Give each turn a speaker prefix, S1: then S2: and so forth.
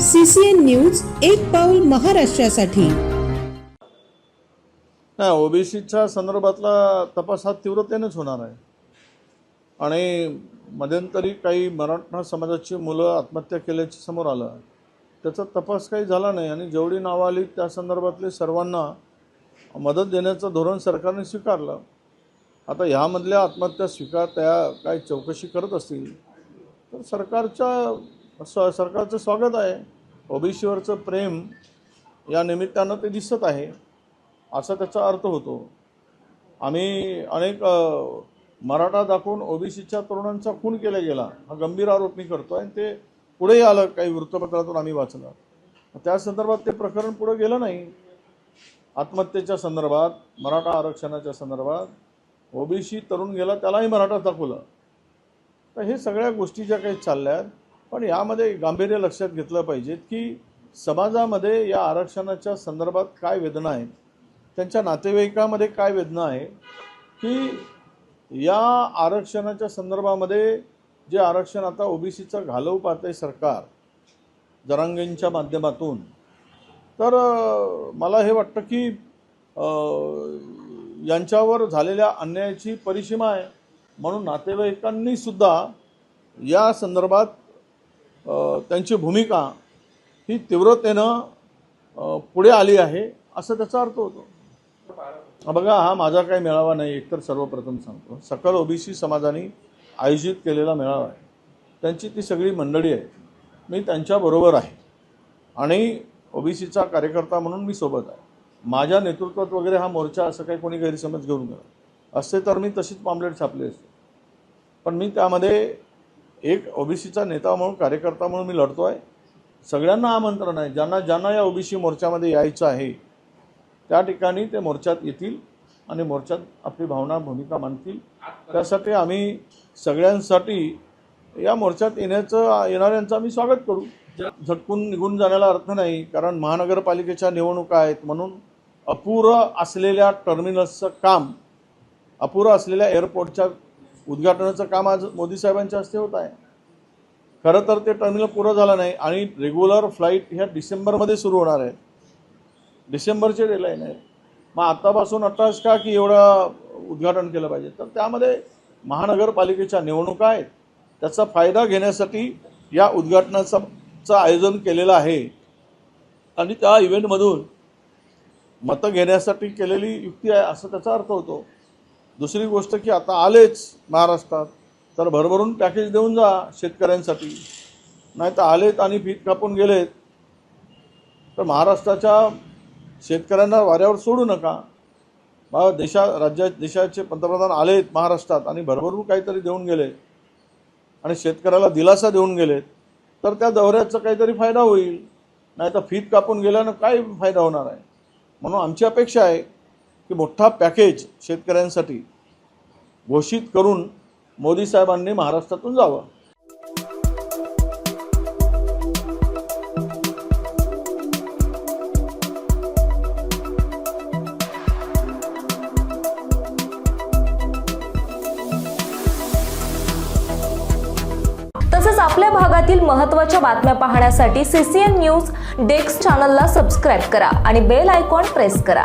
S1: CCN news एक पाऊल महाराष्ट्रासाठी.
S2: नाही ओबीसीच्या संदर्भातला तपास हा तीव्रतेनेच होणार आहे. आणि मध्यंतरी काही मराठा समाजाची मुलं आत्महत्या केल्याचे समोर आलं. त्याचा तपास काही झाला नाही आणि जेवढी नावं आली त्या संदर्भातले सर्वांना मदत देण्याचं धोरण सरकारने स्वीकारलं. आता ह्यामधल्या आत्महत्या स्वीकार त्या काय चौकशी करत असतील तर सरकारच्या स सरकारचं स्वागत आहे. ओबीसीवरचं प्रेम या निमित्तानं ते दिसत आहे असा त्याचा अर्थ होतो. आम्ही अनेक मराठा दाखवून ओबीसीच्या तरुणांचा खून केला गेला हा गंभीर आरोप मी करतो आणि ते पुढेही आलं काही वृत्तपत्रातून आम्ही वाचलं. त्या संदर्भात ते प्रकरण पुढे गेलं नाही. आत्महत्येच्या संदर्भात मराठा आरक्षणाच्या संदर्भात ओबीसी तरुण गेला त्यालाही मराठा दाखवलं. तर हे सगळ्या गोष्टी ज्या काही चालल्या आहेत पण यामध्ये गांभीर्य लक्षात घेतलं पाहिजेत की समाजामध्ये या आरक्षणाच्या संदर्भात काय वेदना आहेत त्यांच्या नातेवाईकामध्ये काय वेदना आहे की या आरक्षणाच्या संदर्भामध्ये जे आरक्षण आता ओबीसीचं घालवू आहे सरकार जरांगेंच्या माध्यमातून तर मला हे वाटतं की यांच्यावर झालेल्या अन्यायाची परिसीमा आहे. म्हणून नातेवाईकांनी सुद्धा या संदर्भात त्यांची भूमिका ही तीव्रतेनं पुढे आली आहे असं त्याचा अर्थ होतो. बघा हा माझा काही मेळावा नाही एकतर सर्वप्रथम सांगतो. सकल ओबीसी समाजाने आयोजित केलेला मेळावा आहे. त्यांची ती सगळी मंडळी आहे मी त्यांच्याबरोबर आहे. आणि ओबीसीचा कार्यकर्ता म्हणून मी सोबत आहे. माझ्या नेतृत्वात वगैरे हा मोर्चा असं काही कोणी गैरसमज घेऊन गेला असते तर मी तशीच पामलेट छापली असते. पण मी त्यामध्ये एक ओबीसीचा नेता म्हणून कार्यकर्ता म्हणून मी लढतो आहे सगळ्यांना आमंत्रण आहे. ज्यांना ज्यांना या ओबीसी मोर्चामध्ये यायचं आहे त्या ठिकाणी ते मोर्चात येतील आणि मोर्चात आपली भावना भूमिका मांडतील. त्यासाठी आम्ही सगळ्यांसाठी या मोर्चात येण्याचं येणाऱ्यांचं आम्ही स्वागत करू. झटकून निघून जाण्याला अर्थ नाही कारण महानगरपालिकेच्या निवडणुका आहेत म्हणून अपुरं असलेल्या टर्मिनल्सचं काम अपुरं असलेल्या एअरपोर्टच्या उद्घाटनाचं काम आज मोदी साहेबांच्या हस्ते होत आहे. खरं तर ते टर्मिनल पुरं झालं नाही आणि रेग्युलर फ्लाईट ह्या डिसेंबरमध्ये सुरू होणार आहेत डिसेंबरचे डेलाईन आहे. मग आत्तापासून अट्टास का की एवढं उद्घाटन केलं पाहिजे? तर त्यामध्ये महानगरपालिकेच्या निवडणुका आहेत. त्याचा फायदा घेण्यासाठी या उद्घाटनाचं आयोजन केलेलं आहे. आणि त्या इव्हेंटमधून मतं घेण्यासाठी केलेली युक्ती आहे असं त्याचा अर्थ होतो. दुसरी गोष्ट की आता आलेच महाराष्ट्रात तर भरभरून पॅकेज देऊन जा शेतकऱ्यांसाठी. नाही तर आलेत आणि फीत कापून गेलेत तर महाराष्ट्राच्या शेतकऱ्यांना वाऱ्यावर सोडू नका. बा देशा राज्या देशाचे पंतप्रधान आलेत महाराष्ट्रात आणि भरभरून काहीतरी देऊन गेले आणि शेतकऱ्याला दिलासा देऊन गेलेत तर त्या दौऱ्याचा काहीतरी फायदा होईल. नाही तर फीत कापून गेल्यानं काय फायदा होणार आहे? म्हणून आमची अपेक्षा आहे की मोठा पॅकेज शेतकऱ्यांसाठी घोषित करून मोदी साहेबांनी महाराष्ट्रातून जावं.
S3: तसंच आपल्या भागातील महत्त्वाच्या बातम्या पाहण्यासाठी सीसीएन न्यूज डेस्क चॅनलला सबस्क्राईब करा आणि बेल आयकॉन प्रेस करा.